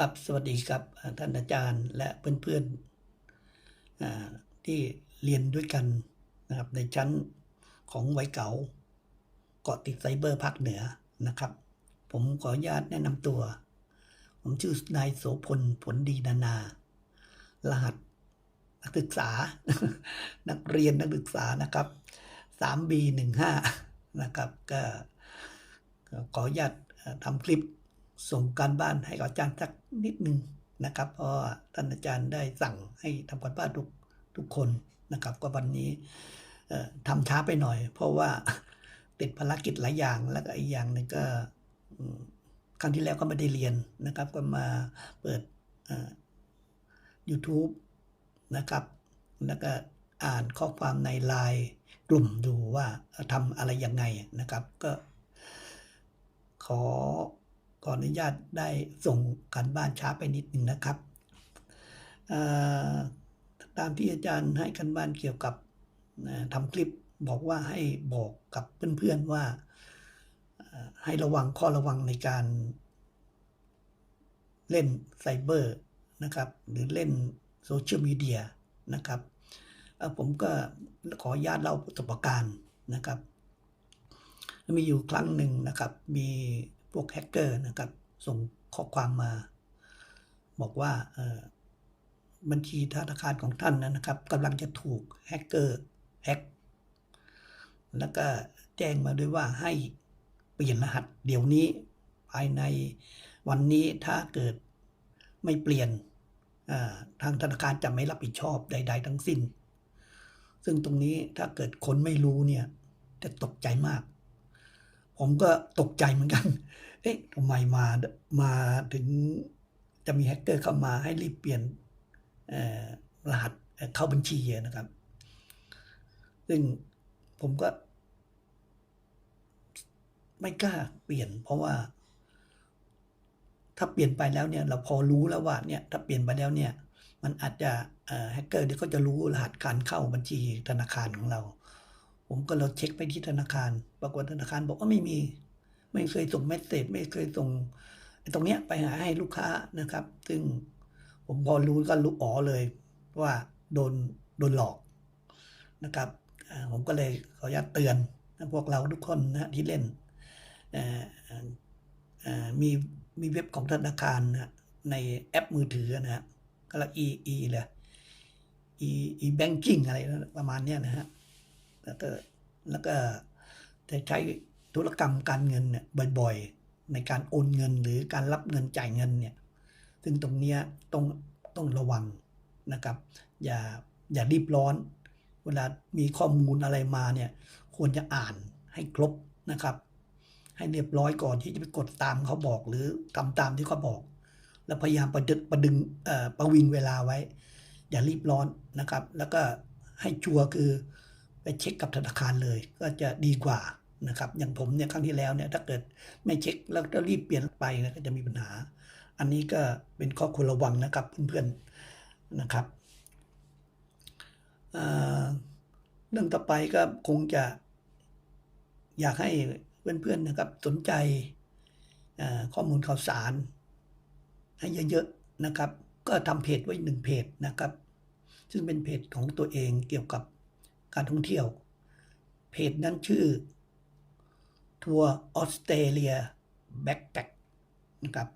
ครับสวัสดีครับท่านอาจารย์และเพื่อนๆที่เรียนด้วยกันนะครับในชั้นของไวเก๋าเกาะติดไซเบอร์ภาคเหนือนะครับ ผมขออนุญาตแนะนำตัว ผมชื่อนายโสพลผลดีนานา รหัสนักศึกษา นักเรียนนักศึกษานะครับ 3B15 นะครับ ก็ขออนุญาตทำคลิป ส่งการบ้านให้กับอาจารย์สักนิดนึงนะครับ เพราะว่าท่านอาจารย์ได้สั่งให้ทำการบ้านทุกทุกคนนะครับ ก็วันนี้เอ่อทำช้าไปหน่อย เพราะว่าติดภารกิจหลายอย่างแล้วก็อีกอย่างหนึงก็ครั้งที่แล้วก็ไม่ได้เรียนนะครับ ก็มาเปิด YouTube นะครับ แล้วก็อ่านข้อความในไลน์กลุ่มดูว่าทำอะไรยังไงนะครับ ก็ขอ ขออนุญาตได้ส่งการบ้านช้าไปนิดหนึ่งนะครับตามที่อาจารย์ให้การบ้านเกี่ยวกับทำคลิปบอกว่าให้บอกกับเพื่อนๆว่าเอ่อให้ระวังข้อระวังในการเล่นไซเบอร์นะครับหรือเล่นโซเชียลมีเดียนะครับผมก็ขออนุญาตเล่าประสบการณ์นะครับ มีอยู่ครั้งหนึ่งนะครับ มี วกแฮกเกอร์นะครับ ส่งข้อความมา บอกว่าบัญชีธนาคารของท่านนะครับกำลังจะถูกแฮกเกอร์แฮกแล้วก็แจ้งมาด้วยว่าให้เปลี่ยนรหัสเดี๋ยวนี้ภายในวันนี้ถ้าเกิดไม่เปลี่ยนทางธนาคารจะไม่รับผิดชอบใด ๆ ทั้งสิ้น ซึ่งตรงนี้ถ้าเกิดคนไม่รู้เนี่ยจะตกใจมาก ผมก็ตกใจเหมือนกัน เอ๊ะทำไมมามาถึงจะมีแฮกเกอร์เข้ามาให้รีบเปลี่ยนรหัสเข้าบัญชีอะนะครับ ซึ่งผมก็ ไม่กล้าเปลี่ยน เพราะว่า ถ้าเปลี่ยนไปแล้วเนี่ย เราพอรู้แล้วว่าเนี่ย ถ้าเปลี่ยนไปแล้วเนี่ย มันอาจจะแฮกเกอร์เดี๋ยวก็จะรู้รหัสการเข้าบัญชีธนาคารของเรา ผมก็เราเช็คไปที่ธนาคาร ปรากฏธนาคารบอกว่าไม่มี ไม่เคยส่งเมสเซจไม่เคยส่งตรงเนี้ยไปหาให้ลูกค้านะครับ ซึ่งผมพอรู้ก็รู้อ๋อเลย ว่าโดนโดนหลอกนะครับผมก็เลยขออนุญาตเตือนพวกเราทุกคนนะที่เล่นมีมีเว็บของธนาคารนะในแอปมือถือนะฮะก็แล้ว e e เลย e e banking อะไรประมาณเนี้ยนะฮะ แล้วก็แล้วก็จะใช้ธุรกรรมการเงินเนี่ยบ่อยๆ ในการโอนเงินหรือการรับเงินจ่ายเงินเนี่ยซึ่งตรงเนี้ยต้องต้องระวังนะครับ อย่าอย่ารีบร้อน เวลามีข้อมูลอะไรมาเนี่ยควรจะอ่านให้ครบนะครับ ให้เรียบร้อยก่อนที่จะไปกดตามเขาบอกหรือทำตามที่เขาบอก แล้วพยายามประดึกประดึงประวิงเวลาไว้ อย่ารีบร้อนนะครับ แล้วก็ให้ชัวร์คือ ไปเช็คกับธนาคารเลย ก็จะดีกว่านะครับอย่างผมเนี่ยครั้งที่แล้วเนี่ยถ้าเกิดไม่เช็คแล้วก็รีบเปลี่ยนไปเนี่ยก็จะมีปัญหา อันนี้ก็เป็นข้อควรระวังนะครับเพื่อนๆนะครับเรื่องต่อไปก็คงจะอยากให้เพื่อนๆนะครับสนใจข้อมูลข่าวสาร ให้เยอะๆนะครับ ก็ทำเพจไว้หนึ่งเพจนะครับ ซึ่งเป็นเพจของตัวเองเกี่ยวกับ การท่องเที่ยว เพจนั้นชื่อ ทัวร์ออสเตรเลียแบ็คแพคนะครับ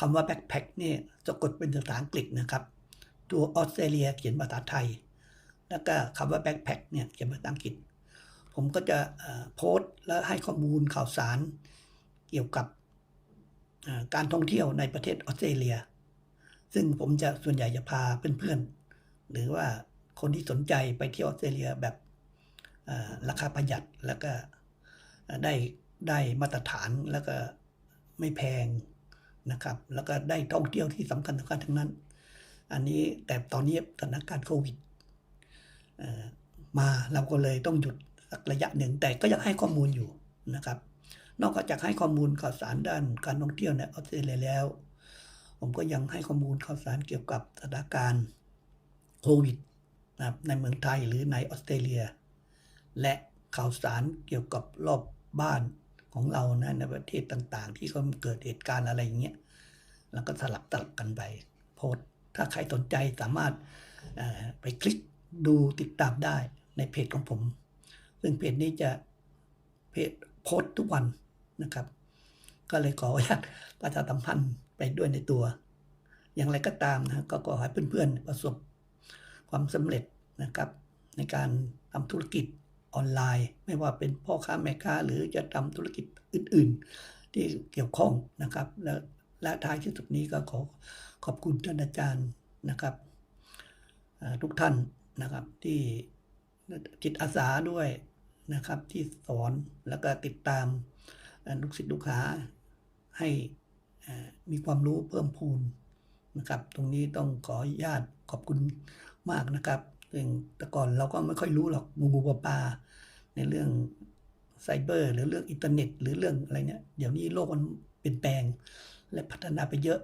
คำว่าแบ็คแพคเนี่ยสะกดเป็นภาษาอังกฤษนะครับ ทัวร์ออสเตรเลียเขียนภาษาไทย แล้วก็คำว่าแบ็คแพคเนี่ยเขียนภาษาอังกฤษ ผมก็จะโพสต์และให้ข้อมูลข่าวสารเกี่ยวกับการท่องเที่ยวในประเทศออสเตรเลีย ซึ่งผมจะส่วนใหญ่จะพาเพื่อนๆ หรือว่า คนที่สนใจไปเที่ยวออสเตรเลียแบบราคาประหยัดแล้วก็ได้ได้มาตรฐานแล้วก็ไม่แพงนะครับ แล้วก็ได้ท่องเที่ยวที่สำคัญสำคัญทั้งนั้น อันนี้แต่ตอนนี้สถานการณ์โควิดมาเราก็เลยต้องหยุดสักระยะหนึ่งแต่ก็ยังให้ข้อมูลอยู่นะครับ นอกจากให้ข้อมูลข่าวสารด้านการท่องเที่ยวในออสเตรเลียแล้ว ผมก็ยังให้ข้อมูลข่าวสารเกี่ยวกับสถานการณ์โควิด นะครับในเมืองไทยหรือในออสเตรเลีย และข่าวสารเกี่ยวกับรอบบ้านของเรานะในประเทศต่างๆ ที่เขาเกิดเหตุการณ์อะไรอย่างเงี้ยแล้วก็สลับสลับกันไปโพสถ้าใครสนใจสามารถไปคลิกดูติดตามได้ในเพจของผม ซึ่งเพจนี้จะเพจโพสทุกวันนะครับ ก็เลยขออนุญาตประชาสัมพันธ์ไปด้วยในตัว อย่างไรก็ตามนะก็ขอให้เพื่อนๆประสบ ความสำเร็จนะครับ ในการทำธุรกิจออนไลน์ ไม่ว่าเป็นพ่อค้าแม่ค้า หรือจะทำธุรกิจอื่น ๆ ที่เกี่ยวข้องนะครับ และและท้ายที่สุดนี้ก็ขอขอบคุณท่านอาจารย์นะครับทุกท่านนะครับที่จิตอาสาด้วยนะครับที่สอนแล้วก็ติดตามลูกศิษย์ลูกหาให้มีความรู้เพิ่มพูนนะครับ ตรงนี้ต้องขออนุญาตขอบคุณ มากนะครับซึ่งแต่ก่อนเราก็ไม่ค่อยรู้หรอกงูงูปลาปลาในเรื่องไซเบอร์ หรือเรื่องอินเทอร์เน็ต หรือเรื่องอะไรเนี่ยเดี๋ยวนี้โลกมันเปลี่ยนแปลง และพัฒนาไปเยอะ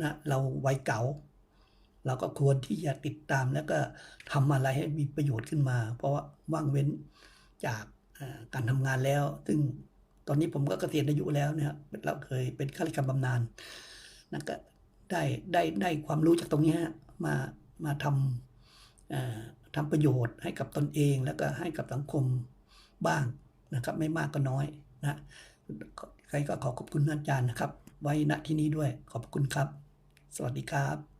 นะเราวัยเก่า เราก็ควรที่จะติดตามแล้วก็ทำอะไรให้มีประโยชน์ขึ้นมา เพราะว่าว่างเว้นจากการทำงานแล้ว ซึ่งตอนนี้ผมก็เกษียณอายุแล้วนะครับเราเคยเป็นข้าราชการบำนาญนะก็ได้ได้ได้ความรู้จากตรงนี้มามาทำ ทำประโยชน์ให้กับตนเองแล้วก็ให้กับสังคมบ้างนะครับไม่มากก็น้อยนะใครก็ขอขอบคุณอาจารย์นะครับ ไว้ณที่นี้ด้วยขอบคุณครับ สวัสดีครับ